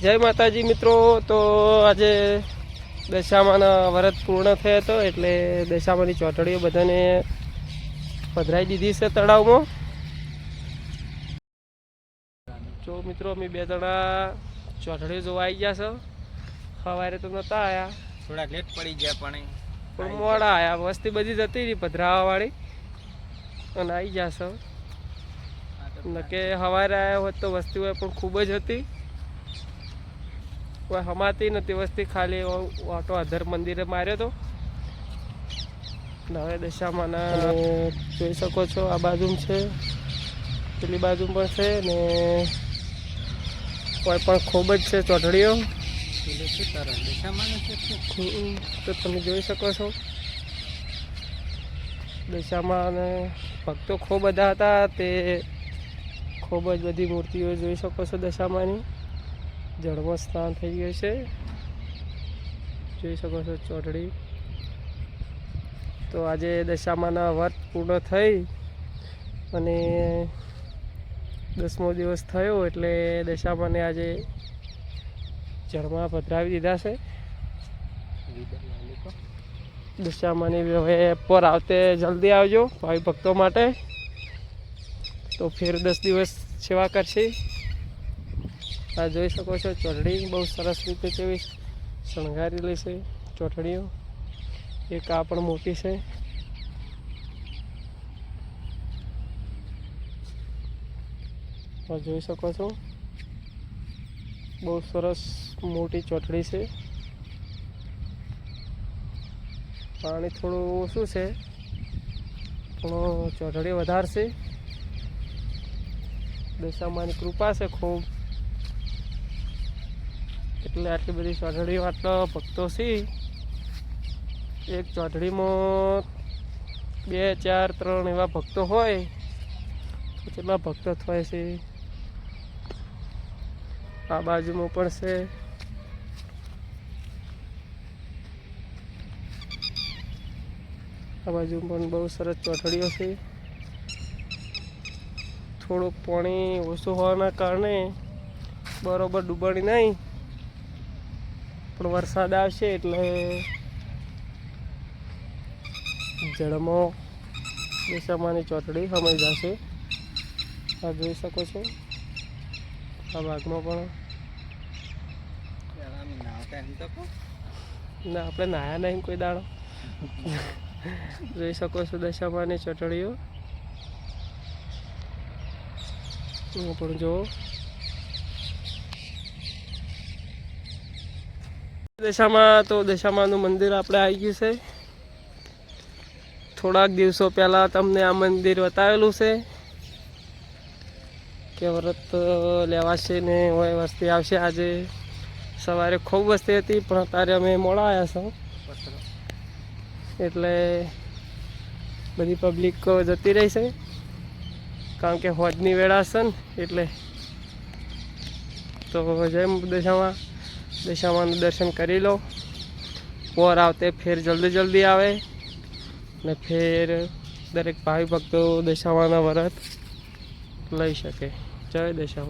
જય માતાજી મિત્રો તો આજે દશામાના વ્રત પૂર્ણ થયો હતો એટલે દશામાની ચોટડીઓ બધાને પધરાઈ દીધી છે તળાવમાં. જો મિત્રો અમે બે જણા ચોટડીઓ જોવા આવી ગયા છો. સવારે તો નહોતા આવ્યા થોડા લેટ પડી ગયા પણ પણ મોડા આવ્યા વસ્તી બધી જતી હતી પધરાવા વાળી અને આવી ગયા છો. નકે સવારે આવ્યા હોત તો વસ્તી હોય પણ ખૂબ જ હતી. કોઈ હમાતી નથી, વસ્તી ખાલી ઓટો આધર મંદિરે માર્યો તો. નવે હવે દશામાના જોઈ શકો છો, આ બાજુ છે, પેલી બાજુ પણ છે ને કોઈ પણ ખૂબ જ છે ચોટડીઓ દિશામાં તો તમે જોઈ શકો છો. દશામાં અને ભક્તો ખૂબ બધા હતા, તે ખૂબ જ બધી મૂર્તિઓ જોઈ શકો છો દશામાની. જળમાં સ્નાન થઈ ગયું છે. જોઈ શકો છો ચોટડી. તો આજે દશામાના વ્રત પૂર્ણ થઈ અને દસમો દિવસ થયો એટલે દશામાને આજે જળમાં પધરાવી દીધા છે. દશામાની હવે પર આવતે જલ્દી આવજો ભાઈ ભક્તો માટે. તો ફેર દસ દિવસ સેવા કરશે. આ જોઈ શકો છો ચોટડી બહુ સરસ રીતે જેવી શણગારેલી છે ચોટડીઓ એક આ પણ મોટી છે જોઈ શકો છો. બહુ સરસ મોટી ચોટડી છે. પાણી થોડું ઓછું છે, પણ ચોટડી વધારશે દશામાની કૃપા છે ખૂબ. એટલે આટલી બધી ચોટડીઓ આટલો ભક્તો છે એક ચોટડીમાં બે, ચાર, ત્રણ એવા ભક્તો હોય, તો કેટલા ભક્તો થાય છે. આ બાજુમાં પણ છે. આ બાજુ પણ બહુ સરસ ચોટડીઓ છે. થોડુંક પાણી ઓછું હોવાના કારણે બરોબર ડૂબાણી નહીં. પણ વરસાદ આવશે એટલે જળમો દિશામાંની ચોટડી સમય જશે. આ જોઈ શકો છો. આ ભાગમાં પણ. ના, આપણે નાયા નહીં કોઈ દાડો. જોઈ શકો છો દશામાની ચટણીઓ હું પણ જુઓ દશામાં તો દશામાનું મંદિર આપણે આવી ગયું છે. થોડાક દિવસો પહેલાં તમને આ મંદિર બતાવેલું છે. કે વ્રત લેવાશે ને હોય વસ્તી આવશે. આજે સવારે ખૂબ વસ્તી હતી, પણ અત્યારે અમે મોડા આવ્યા છો. એટલે બધી પબ્લિક જતી રહી છે. કારણ કે હોજની વેળા છે ને, એટલે તો જય દશામાં. દશામાનું દર્શન કરી લો. પોર આવતે ફેર જલ્દી જલ્દી આવે ને ફેર દરેક ભાઈ ભક્તો દશામાના વ્રત લઈ શકે. જય દશામાં.